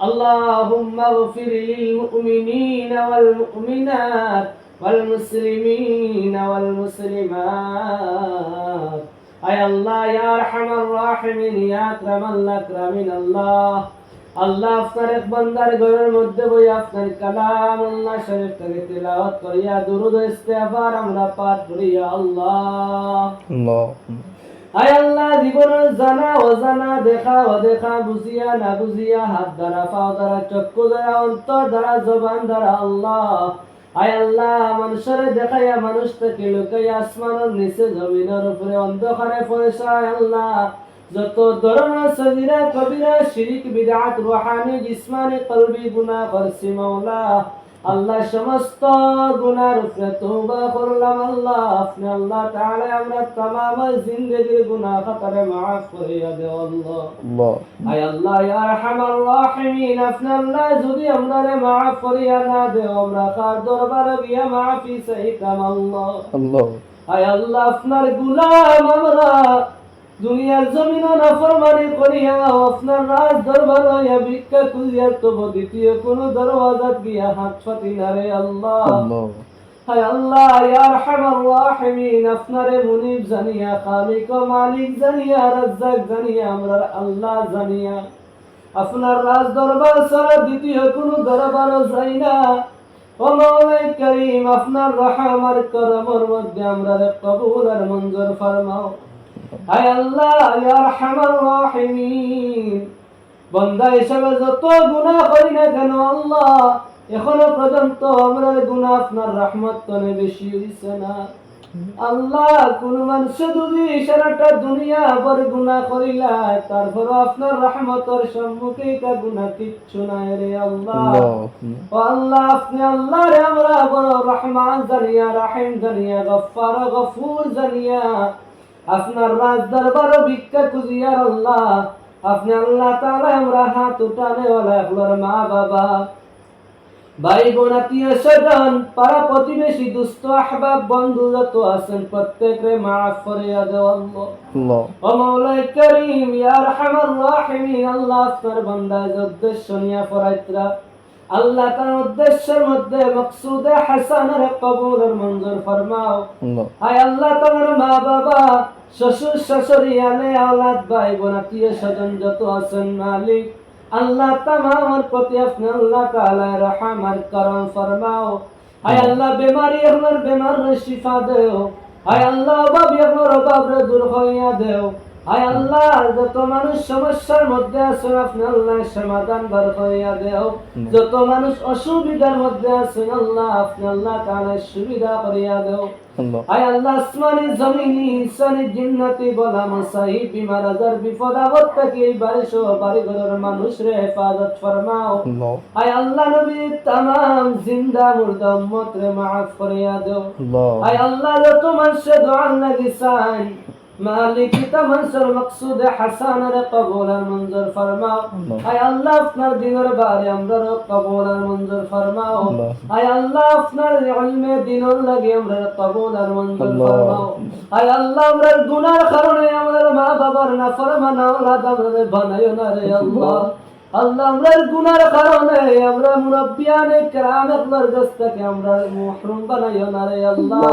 اللهم اغفر للمؤمنين والمؤمنات والمسلمين والمسلمات أي الله يا أرحم الراحمين يا أكرم الأكرمين الله আল্লাহ আপনার এক বান্দার ঘরের মধ্যে বই আপনার কালাম আল্লাহ শরীফ থেকে তেলাওয়াত করিয়া দুরুদ ইস্তেগফার আমরা পাঠ করিয়া আল্লাহ আল্লাহ আয় আল্লাহ জানা, অজানা, দেখা, অদেখা, বুঝিয়া, না বুঝিয়া, হাত দ্বারা, পাও দ্বারা, চক্ষু দ্বারা, অন্তর দ্বারা, জবান দ্বারা, আল্লাহ। আয় আল্লাহ, মানুষের দেখাইয়া, মানুষ থেকে লুকাইয়া, আসমানের নিচে, জমিনের উপরে, অন্ধকারে পয়সায় আল্লাহ। যত ধরনের সগিরা কবিরা, শিরিক বিদআত রুহানি, জিসমানি, কলবি, গুনাহ করছি মাওলা। আল্লাহ সমস্ত গুনার উপরে তওবা করলাম আল্লাহ আপনি আল্লাহ তাআলা আমরা तमाम জিন্দেগির গুনাহ খাতারে maaf করিয়া দেও আল্লাহ আল্লাহ আয় আল্লাহ ইয়া আরহামার রাহিমিন আপনি আল্লাহ যদি আমরারে maaf করিয়া না দেও আমরা কার দরবারে গিয়া মাফি চাইতাম আল্লাহ আল্লাহ আয় আল্লাহ আপনার গুলাম আমরা দুনিয়ার জমিন নাফরমানি করিয়া আপনার রাজ দরবার হইয়া ভিক্ষা খুঁজিয়া তবু দ্বিতীয় কোন দরওয়াজাত গিয়া হাত ফাতি না রে আল্লাহ। হায় আল্লাহ ইয়া আরহামার রাহিমিন আপনারে মুনিব জানিয়া খালিক ও মালিক জানিয়া রাজ্জাক জানিয়া আমরা আল্লাহ জানিয়া। আপনার রাজ দরবার ছাড়া দ্বিতীয় কোন দরবারও যাই না। ও মৌলাই করিম আপনার রহমার করমর মধ্যে আমরা কবুল আর মঞ্জুর ফরমাও। হায় আল্লাহ ইয়া আরহামার রাহিমিন। বন্দা হিসাবে যত গুনাহ করি না কেন আল্লাহ এখনও পর্যন্ত আমরা গুনাহ আপনার রহমত তনে বেশি হইছে না। আল্লাহ কোন মানুষ যদি সারাটা দুনিয়া ভর গুনাহ করিলা তারপর আপনার রহমতের সম্মুখে তা গুনাহ কিচ্ছু নাই রে আল্লাহ। আল্লাহ ও আল্লাহ আপনি আল্লাহ রে আমরা বড় রহমান জানিয়া রাহিম জানিয়া গফফার গফুর জানিয়া আপনার রাজ দরবার ভিক্ষা খুঁজিয়ার আল্লাহ আপনি আল্লাহ তাআলা আমরা হাত উঠানে আপনার মা বাবা। ভাই বোন আত্মীয় স্বজন পাড়া প্রতিবেশী দুস্থ আহবাব বন্ধু যত আছেন প্রত্যেকরে মাফ দেও আল্লাহ। ও মৌলাই করিম ইয়া রাহিমিন আল্লাহ আপনার বান্দা উদ্দেশ্য নিয়ে ফরাইতরা। আল্লাহ তার উদ্দেশ্যের মধ্যে মকসুদে হাসানের কবুলের মঞ্জুর ফরমাও। আয় আল্লাহ তোমার মা বাবা শ্বশুর শাশুড়ি আলে আওলাদ ভাই বোন আত্মীয় স্বজন যত আছেন মালিক আল্লাহ তামামের প্রতি আপনি আল্লাহ তাআলা রহমার করম ফরমাও। আয় আল্লাহ। বেমারি আমার বেমার শিফা দেও। আয় আল্লাহ অভাব আমার অভাব দূর হইয়া দেও। আয় আল্লাহ যত মানুষ সমস্যার মধ্যে আছেন আপনি আল্লাহ সমাধান বার হইয়া দেও। যত মানুষ অসুবিধার মধ্যে আছেন আল্লাহ আপনি আল্লাহ তাআলা সুবিধা করিয়া দেও। আয় আল্লাহ আসমানি জমিনি ইনসানি জিন্নাতি বলা মসাই বিমার আজার বিপদ আপদ থেকে এই সহ বাড়ি ঘরের মানুষ রে হেফাজত ফরমাও। আয় আল্লাহ নবী তামাম জিন্দা মুর্দা উম্মত রে মাফ করিয়া দেও। আয় আল্লাহ যত মানুষে দোয়া লাগি চাই মালিক তামানসর মকসুদে হাসান রে কবুল আর মঞ্জুর ফরমাও। আয় আল্লাহ আপনার দিনের বারে আমরা কবুল আর মঞ্জুর ফরমাও। আয় আল্লাহ আপনার ইলমে দিনের লাগে আমরা কবুল মঞ্জুর ফরমাও। আয় আল্লাহ আমরা গুনার কারণে আমাদের মা বাবার না ফরমানা ওলাদ আমরা বানায় না রে আল্লাহ। আল্লাহ আমরা গুনার কারণে আমরা মুরব্বিয়ানে کرام আপনার কাছ থেকে আমরা মাহরুম বানাইও না রে আল্লাহ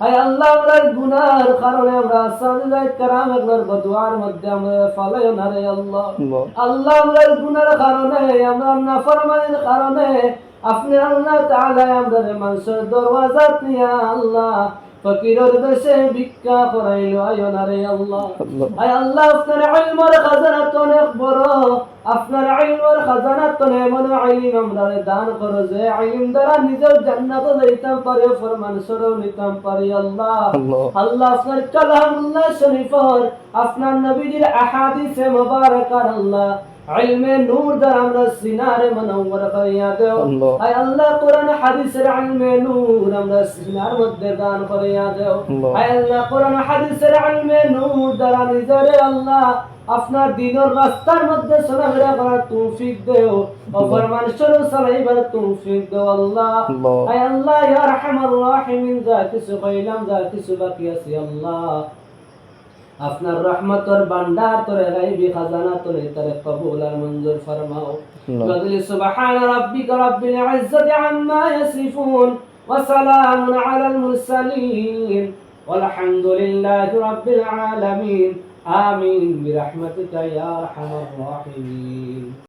আয় আল্লাহ আমরা গুনার কারণে আমরা সাজদায় کرام আপনার বদুয়ার মধ্যে আমরা ফালাইও না রে আল্লাহ আল্লাহ আল্লাহ আমরা গুনার কারণে আমরা নাফরমানির কারণে আপনি আল্লাহ তাআলা আমাদের মানুষের দরওয়াজা নিয়া আল্লাহ ফকিরের দেশে ভিক্ষা করাইলো। আয় না রে আল্লাহ। আয় আল্লাহ আপনার ইলমের খাজানা তো অনেক বড়। আপনার ইলমের খাজানা তো এমন আমরা দান করো যে দ্বারা নিজের জান্নাত যাইতাম পারি ফরমান সরও নিতাম পারি আল্লাহ। আল্লাহ। আল্লাহ আপনার কালামুল্লাহ শরীফর আপনার নবীজির আহাদিসে মুবারাকার আল্লাহ। ইলমে নূর দ্বারা আমরা সিনারে মনওয়ার করিয়া দেও আল্লাহ। আয় আল্লাহ কোরআন হাদিসের ইলমে নূর আমরা সিনার মধ্যে দান করিয়া দেও আল্লাহ। আয় আল্লাহ কোরআন হাদিসের ইলমে নূর দ্বারা নিজরে আপনার দিনের রাস্তার মধ্যে চলাফেরা করার তৌফিক দেও ও ফরমান চালাইবার তৌফিক দেও আল্লাহ। আয় আল্লাহ ইয়া আরহামার রাহিমিন যা কিছু কইলাম যা কিছু বাকি আছে আল্লাহ আপনার রহমতর বান্ডার তোরে গাইবি খাজানা তোরে তারে কবুল আর মঞ্জুর ফরমাও বদলি সুবহান রাব্বিকা রাব্বিল ইজ্জাতি আম্মা ইয়াসিফুন وسلام على المرسلين والحمد لله رب العالمين آمين برحمتك يا أرحم الراحمين